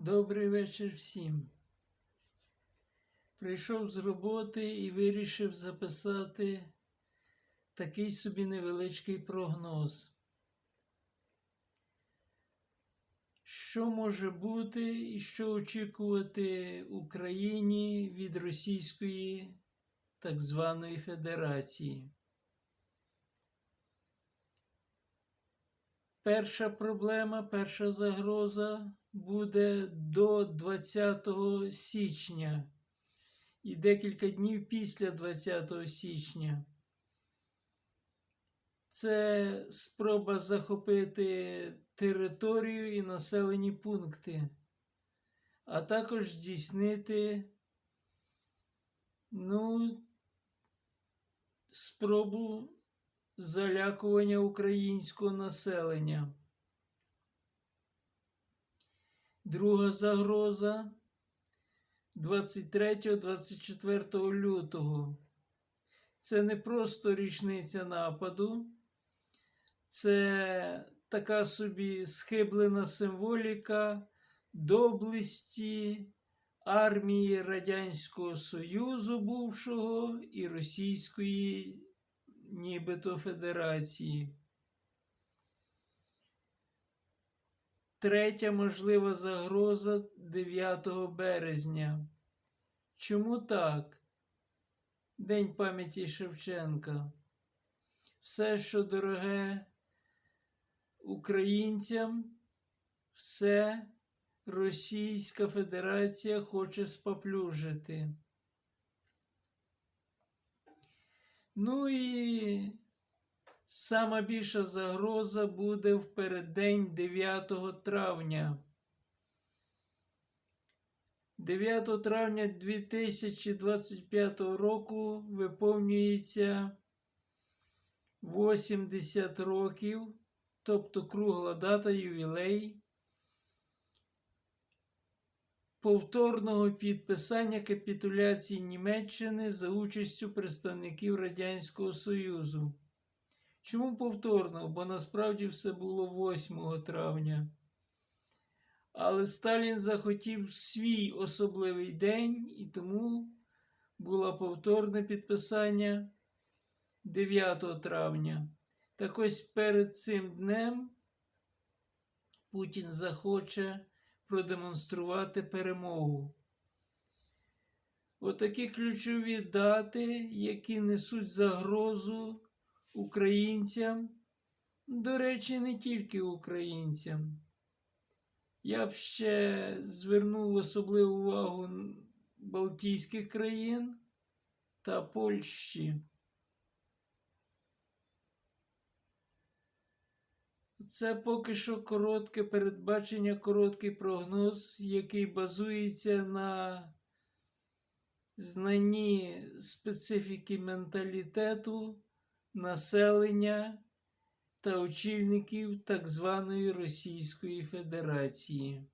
Добрий вечір всім. Прийшов з роботи і вирішив записати такий собі невеличкий прогноз. Що може бути і що очікувати Україні від Російської так званої Федерації? Перша проблема, перша загроза буде до 20 січня і декілька днів після 20 січня. Це спроба захопити територію і населені пункти, а також здійснити ну, спробу залякування українського населення. Друга загроза 23-24 лютого. Це не просто річниця нападу, це така собі схиблена символіка доблесті армії Радянського Союзу бувшого і Російської нібито Федерації. Третя можлива загроза 9 березня. Чому так? День пам'яті Шевченка. Все, що дороге українцям, все Російська Федерація хоче споплюжити. Ну і сама більша загроза буде в переддень 9 травня. 9 травня 2025 року виповнюється 80 років, тобто кругла дата ювілей повторного підписання капітуляції Німеччини за участю представників Радянського Союзу. Чому повторно? Бо насправді все було 8 травня. Але Сталін захотів свій особливий день, і тому було повторне підписання 9 травня. Так ось перед цим днем Путін захоче продемонструвати перемогу. Отакі ключові дати, які несуть загрозу українцям, до речі, не тільки українцям. Я б ще звернув особливу увагу Балтійських країн та Польщі. Це поки що коротке передбачення, короткий прогноз, який базується на знанні специфіки менталітету, населення та очільників так званої Російської Федерації.